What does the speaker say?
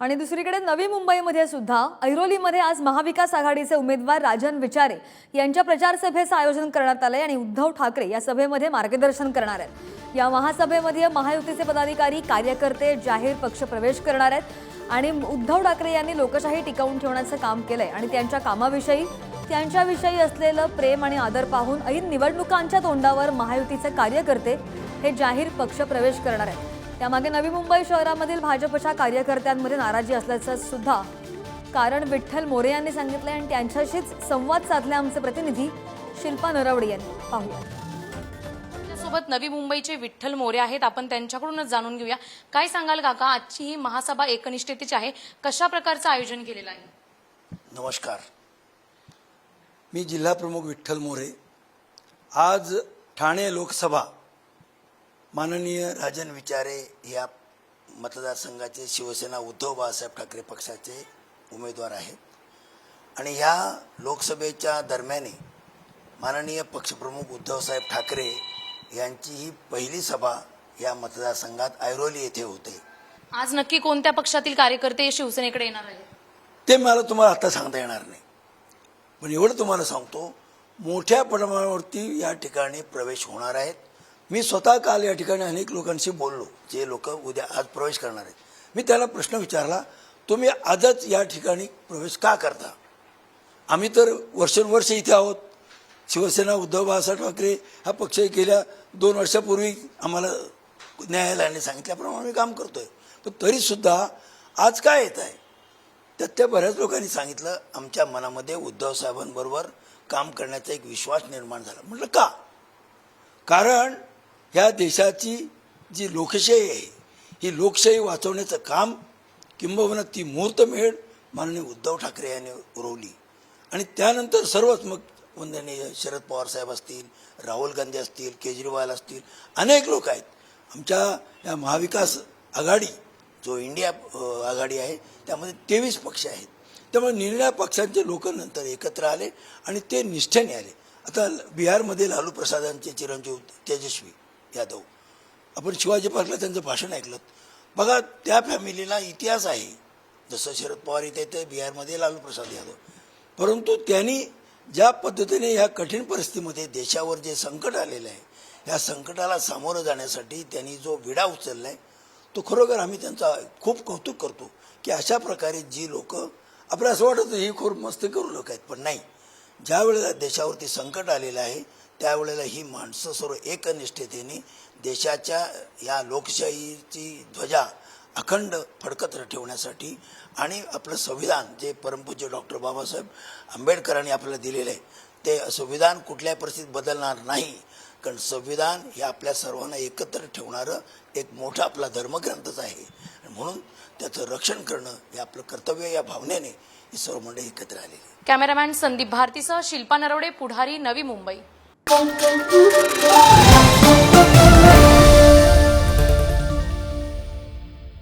आणि दुसरीकडे नवी मुंबईमध्ये सुद्धा ऐरोलीमध्ये आज महाविकास आघाडीचे उमेदवार राजन विचारे यांच्या प्रचार सभेचं आयोजन करण्यात आलंय आणि उद्धव ठाकरे या सभेमध्ये मार्गदर्शन करणार आहेत. या महासभेमध्ये महायुतीचे पदाधिकारी कार्यकर्ते जाहीर पक्ष प्रवेश करणार आहेत आणि उद्धव ठाकरे यांनी लोकशाही टिकवून ठेवण्याचं काम केलंय आणि त्यांच्या कामाविषयी त्यांच्याविषयी असलेलं प्रेम आणि आदर पाहून ऐन निवडणुकांच्या तोंडावर महायुतीचे कार्यकर्ते हे जाहीर पक्ष प्रवेश करणार आहेत. त्यामागे नवी मुंबई शहरामधील भाजपच्या कार्यकर्त्यांमध्ये नाराजी असल्याचं सुद्धा कारण विठ्ठल मोरे यांनी सांगितलंय आणि त्यांच्याशीच संवाद साधले आमचे प्रतिनिधी शिल्पा नरवडे यांनी. पाहूया. आपल्यासोबत नवी मुंबईचे विठ्ठल मोरे आहेत. आपण त्यांच्याकडूनच जाणून घेऊया. काय सांगाल काका? आजची ही महासभा एकनिष्ठतेची आहे. कशा प्रकारचं आयोजन केलेलं आहे? नमस्कार. मी जिल्हाप्रमुख विठ्ठल मोरे. आज ठाणे लोकसभा माननीय राजन विचारे या मतदारसंघाचे शिवसेना उद्धव बाळासाहेब ठाकरे पक्षाचे उमेदवार आहेत. आणि ह्या लोकसभेच्या दरम्याने माननीय पक्षप्रमुख उद्धवसाहेब ठाकरे यांची ही पहिली सभा या मतदारसंघात ऐरोली येथे होते. आज नक्की कोणत्या पक्षातील कार्यकर्ते शिवसेनेकडे येणार आहेत? ते मला तुम्हाला आता सांगता येणार नाही. पण एवढं तुम्हाला सांगतो मोठ्या प्रमाणावरती या ठिकाणी प्रवेश होणार आहेत. मी स्वतः काल या ठिकाणी अनेक लोकांशी बोललो जे लोक उद्या आज प्रवेश करणार आहेत. मी त्याला प्रश्न विचारला तुम्ही आजच या ठिकाणी प्रवेश का करता? आम्ही तर वर्षानुवर्ष इथे आहोत. शिवसेना उद्धव बाळासाहेब ठाकरे हा पक्ष गेल्या दोन वर्षापूर्वी आम्हाला न्यायालयाने सांगितल्याप्रमाणे आम्ही काम करतो आहे पण तरीसुद्धा आज काय येत आहे? तर त्या बऱ्याच लोकांनी सांगितलं आमच्या मनामध्ये उद्धव साहेबांबरोबर काम करण्याचा एक विश्वास निर्माण झाला. म्हटलं का? कारण ह्या देशाची जी लोकशाही आहे ही लोकशाही वाचवण्याचं काम किंबहुना ती मुहूर्तमेळ माननीय उद्धव ठाकरे यांनी उरवली. आणि त्यानंतर सर्वच मग वंदनीय शरद पवार साहेब असतील राहुल गांधी असतील केजरीवाल असतील अनेक लोक आहेत. आमच्या या महाविकास आघाडी जो इंडिया आघाडी आहे त्यामध्ये तेवीस पक्ष आहेत. त्यामुळे निर्णया पक्षांचे लोक नंतर एकत्र आले आणि ते निष्ठेने आले. आता बिहारमध्ये लालू प्रसादांचे चिरंजीव तेजस्वी यादव. आपण शिवाजी पार्कला त्यांचं भाषण ऐकलं. बघा त्या फॅमिलीला इतिहास आहे. जसं शरद पवार इथे ते बिहारमध्ये लालू प्रसाद यादव. परंतु त्यांनी ज्या पद्धतीने ह्या कठीण परिस्थितीमध्ये देशावर जे संकट आलेलं आहे ह्या संकटाला सामोरं जाण्यासाठी त्यांनी जो विडा उचलला आहे तो खरोखर आम्ही त्यांचा खूप कौतुक करतो की अशा प्रकारे जी लोक आपलं असं वाटतं ही खूप मस्त करू लोक आहेत पण नाही. ज्या वेळेला देशावरती संकट आलेलं आहे त्यावेळेला ही माणसं सर्व एकनिष्ठतेने देशाच्या या लोकशाहीची ध्वजा अखंड फडकत ठेवण्यासाठी आणि आपलं संविधान जे परमपूज्य डॉक्टर बाबासाहेब आंबेडकरांनी आपल्याला दिलेलं आहे ते संविधान कुठल्याही परिस्थितीत बदलणार नाही. कारण संविधान हे आपल्या सर्वांना एकत्र ठेवणारं एक मोठा आपला धर्मग्रंथच आहे. म्हणून त्याचं रक्षण करणं हे आपलं कर्तव्य या भावनेने ही सर्व मंडळी एकत्र आलेली cameraman Sandeep भारतीसह Shilpa Narawade Pudhari Navi Mumbai. Bom, bom, bom, bom.